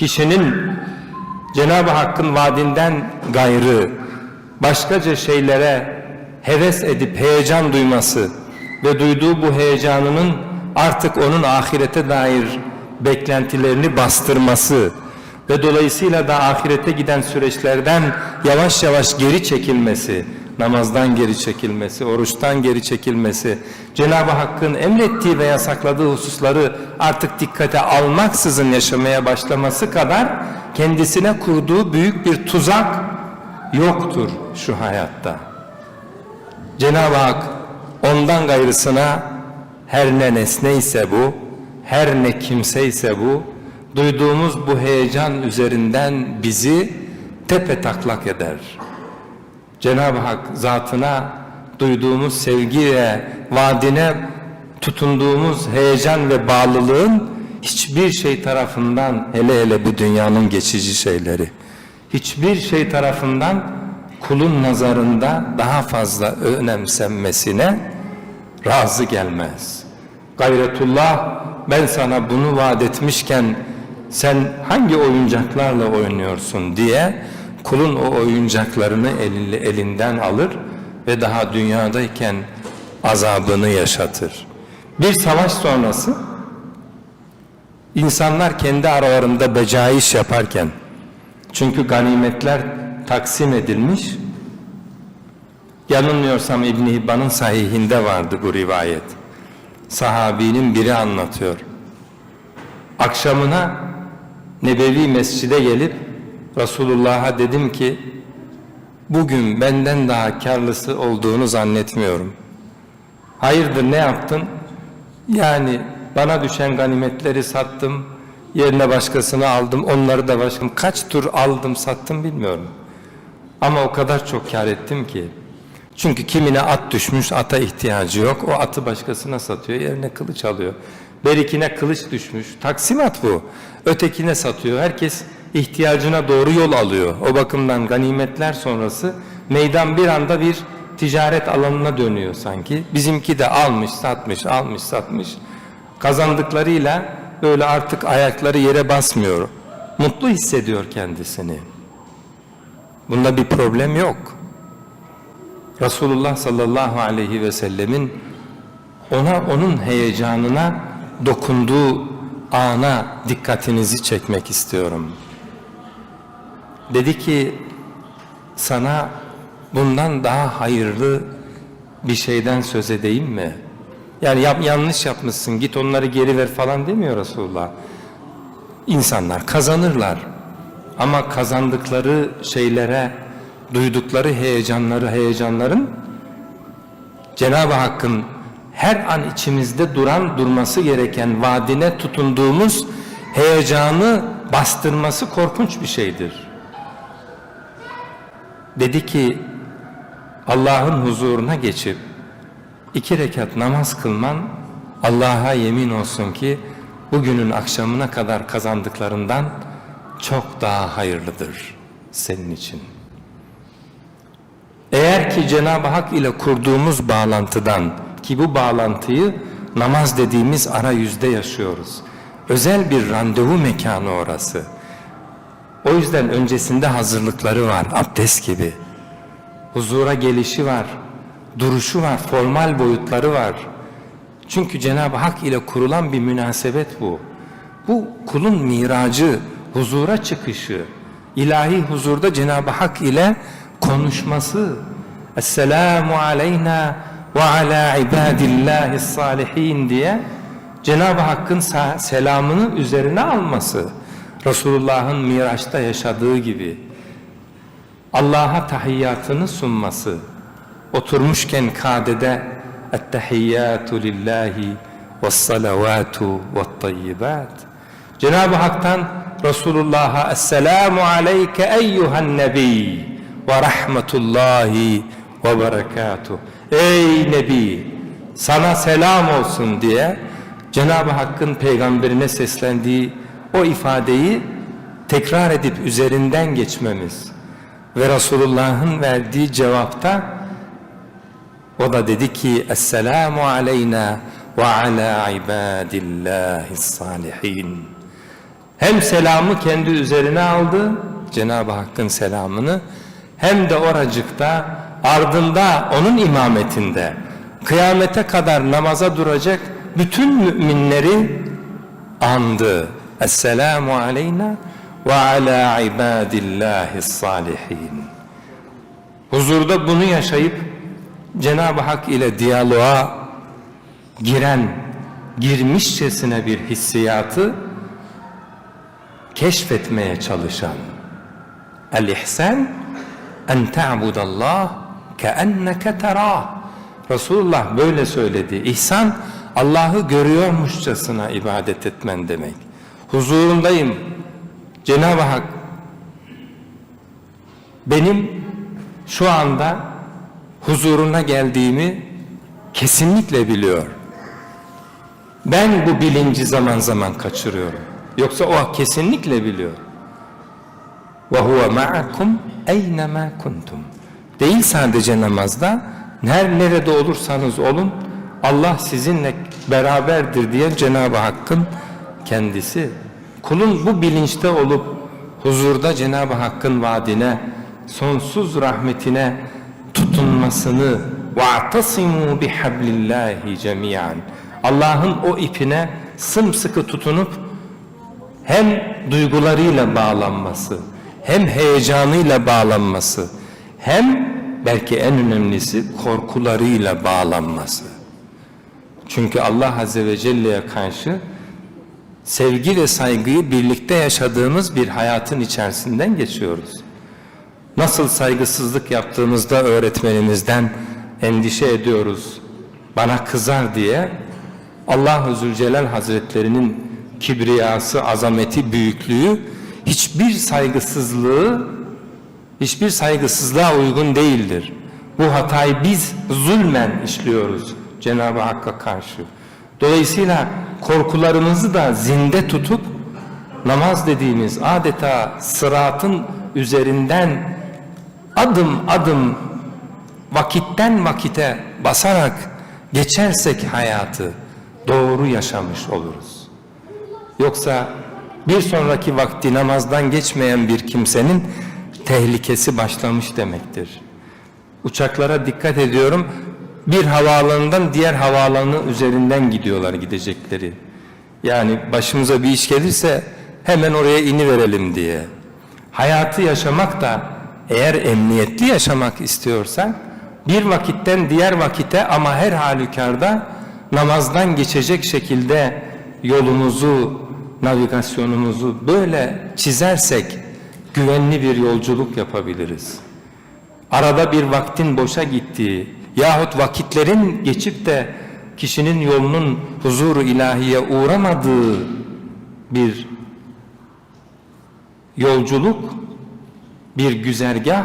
kişinin Cenab-ı Hakk'ın vaadinden gayrı başkaca şeylere heves edip heyecan duyması ve duyduğu bu heyecanının artık onun ahirete dair beklentilerini bastırması ve dolayısıyla da ahirete giden süreçlerden yavaş yavaş geri çekilmesi, namazdan geri çekilmesi, oruçtan geri çekilmesi, Cenab-ı Hakk'ın emrettiği ve yasakladığı hususları artık dikkate almaksızın yaşamaya başlaması kadar kendisine kurduğu büyük bir tuzak yoktur şu hayatta. Cenab-ı Hak ondan gayrısına her ne nesne ise bu, her ne kimse ise bu, duyduğumuz bu heyecan üzerinden bizi tepe taklak eder. Cenab-ı Hak zatına duyduğumuz sevgi ve vaadine tutunduğumuz heyecan ve bağlılığın hiçbir şey tarafından hele hele bu dünyanın geçici şeyleri hiçbir şey tarafından kulun nazarında daha fazla önemsenmesine razı gelmez. Gayretullah ben sana bunu vaat etmişken sen hangi oyuncaklarla oynuyorsun diye kulun o oyuncaklarını elin- elinden alır ve daha dünyadayken azabını yaşatır. Bir savaş sonrası insanlar kendi aralarında becaiş yaparken çünkü ganimetler taksim edilmiş yanılmıyorsam İbn Hibban'ın sahihinde vardı bu rivayet sahabinin biri anlatıyor akşamına Nebevi Mescid'e gelip Resulullah'a dedim ki bugün benden daha karlısı olduğunu zannetmiyorum. Hayırdır ne yaptın? Yani bana düşen ganimetleri sattım, yerine başkasını aldım, onları da başkam kaç tur aldım sattım bilmiyorum. Ama o kadar çok kar ettim ki. Çünkü kimine at düşmüş, ata ihtiyacı yok. O atı başkasına satıyor, yerine kılıç alıyor. Berikine kılıç düşmüş, taksimat bu. Ötekine satıyor. Herkes ihtiyacına doğru yol alıyor. O bakımdan ganimetler sonrası meydan bir anda bir ticaret alanına dönüyor sanki. Bizimki de almış, satmış, almış, satmış. Kazandıklarıyla böyle artık ayakları yere basmıyor. Mutlu hissediyor kendisini. Bunda bir problem yok. Resulullah sallallahu aleyhi ve sellemin ona onun heyecanına dokunduğu ana dikkatinizi çekmek istiyorum. Dedi ki sana bundan daha hayırlı bir şeyden söz edeyim mi? Yani yap, yanlış yapmışsın git onları geri ver falan demiyor Resulullah. İnsanlar kazanırlar ama kazandıkları şeylere duydukları heyecanları heyecanların Cenab-ı Hakk'ın her an içimizde duran durması gereken vaadine tutunduğumuz heyecanı bastırması korkunç bir şeydir. Dedi ki Allah'ın huzuruna geçip iki rekat namaz kılman Allah'a yemin olsun ki bugünün akşamına kadar kazandıklarından çok daha hayırlıdır senin için. Eğer ki Cenab-ı Hak ile kurduğumuz bağlantıdan ki bu bağlantıyı namaz dediğimiz arayüzde yaşıyoruz. Özel bir randevu mekanı orası. O yüzden öncesinde hazırlıkları var, abdest gibi. Huzura gelişi var, duruşu var, formal boyutları var. Çünkü Cenab-ı Hak ile kurulan bir münasebet bu. Bu kulun miracı, huzura çıkışı, ilahi huzurda Cenab-ı Hak ile konuşması. Esselamu aleyna ve ala ibadillahi salihin diye Cenab-ı Hakk'ın selamını üzerine alması. Resulullah'ın Miraç'ta yaşadığı gibi. Allah'a tahiyyatını sunması. Oturmuşken kadede ettehiyyatu lillahi ve salavatu ve tayyibat. Cenab-ı Hak'tan Resulullah'a Esselamu aleyke eyyuhan nebi ve rahmetullahi ve berekatuh. Ey Nebi sana selam olsun diye Cenab-ı Hakk'ın peygamberine seslendiği o ifadeyi tekrar edip üzerinden geçmemiz ve Resulullah'ın verdiği cevapta o da dedi ki Esselamu aleyna ve ala ibadillahi salihin hem selamı kendi üzerine aldı, Cenab-ı Hakk'ın selamını, hem de oracıkta ardında onun imametinde kıyamete kadar namaza duracak bütün müminleri andı. Esselamu aleyna ve ala ibadillahi salihin. Huzurda bunu yaşayıp Cenab-ı Hak ile diyaloğa giren, girmişçesine bir hissiyatı keşfetmeye çalışan. El-ihsan en ta'budallah keenneke terah. Resulullah böyle söyledi. İhsan Allah'ı görüyormuşçasına ibadet etmen demek. Huzurundayım. Cenab-ı Hak benim şu anda huzuruna geldiğimi kesinlikle biliyor. Ben bu bilinci zaman zaman kaçırıyorum. Yoksa o kesinlikle biliyor. Ve huve ma'akum eynema kuntum. Değil sadece namazda, her nerede olursanız olun Allah sizinle beraberdir diye Cenab-ı Hakk'ın kendisi. Kulun bu bilinçte olup huzurda Cenab-ı Hakk'ın vaadine, sonsuz rahmetine tutunmasını وَاَعْتَصِمُوا بِحَبْلِ اللّٰهِ جَمِيعًا Allah'ın o ipine sımsıkı tutunup hem duygularıyla bağlanması, hem heyecanıyla bağlanması, hem belki en önemlisi korkularıyla bağlanması. Çünkü Allah Azze ve Celle'ye karşı sevgi ve saygıyı birlikte yaşadığımız bir hayatın içerisinden geçiyoruz. Nasıl saygısızlık yaptığımızda öğretmenimizden endişe ediyoruz, bana kızar diye Allah-u Zülcelal Hazretlerinin kibriyası, azameti, büyüklüğü hiçbir saygısızlığı, hiçbir saygısızlığa uygun değildir. Bu hatayı biz zulmen işliyoruz Cenab-ı Hakk'a karşı. Dolayısıyla korkularımızı da zinde tutup namaz dediğimiz adeta sıratın üzerinden adım adım vakitten vakite basarak geçersek hayatı doğru yaşamış oluruz. Yoksa bir sonraki vakti namazdan geçmeyen bir kimsenin tehlikesi başlamış demektir. Uçaklara dikkat ediyorum. Bir havaalanından diğer havaalanı üzerinden gidiyorlar gidecekleri. Yani başımıza bir iş gelirse hemen oraya ini verelim diye. Hayatı yaşamak da eğer emniyetli yaşamak istiyorsak bir vakitten diğer vakite ama her halükarda namazdan geçecek şekilde yolumuzu, navigasyonumuzu böyle çizersek güvenli bir yolculuk yapabiliriz. Arada bir vaktin boşa gittiği yahut vakitlerin geçip de kişinin yolunun huzuru ilahiye uğramadığı bir yolculuk, bir güzergah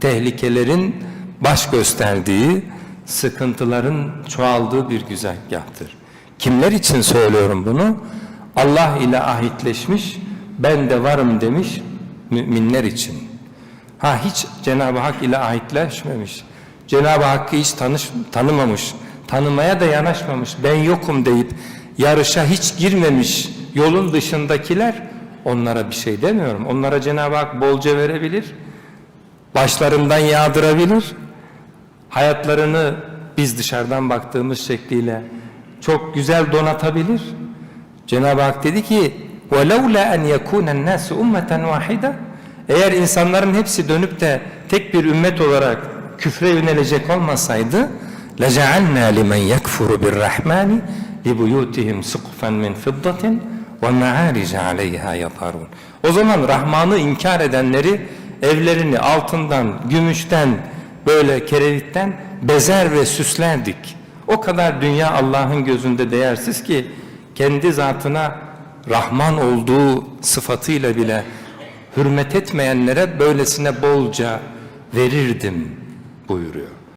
tehlikelerin baş gösterdiği, sıkıntıların çoğaldığı bir güzergahtır. Kimler için söylüyorum bunu? Allah ile ahitleşmiş, ben de varım demiş müminler için. Ha hiç Cenab-ı Hak ile ahitleşmemiş, Cenab-ı Hakk'ı hiç tanış, tanımamış, tanımaya da yanaşmamış, ben yokum deyip yarışa hiç girmemiş yolun dışındakiler onlara bir şey demiyorum. Onlara Cenab-ı Hak bolca verebilir, başlarından yağdırabilir, hayatlarını biz dışarıdan baktığımız şekliyle çok güzel donatabilir. Cenab-ı Hak dedi ki وَلَوْلَا أَنْ يَكُونَ النَّاسُ اُمَّةً وَاحِدًا Eğer insanların hepsi dönüp de tek bir ümmet olarak küfre yönelecek olmasaydı لَجَعَلْنَا لِمَنْ يَكْفُرُ بِالرَّحْمَانِ لِبُيُوتِهِمْ سُقْفًا مِنْ فِضَّةٍ وَمَعَارِجَ عَلَيْهَا يَطَارُونَ O zaman Rahman'ı inkar edenleri evlerini altından, gümüşten, böyle kerevitten bezer ve süslerdik. O kadar dünya Allah'ın gözünde değersiz ki kendi zatına Rahman olduğu sıfatıyla bile hürmet etmeyenlere böylesine bolca verirdim Buyuruyor.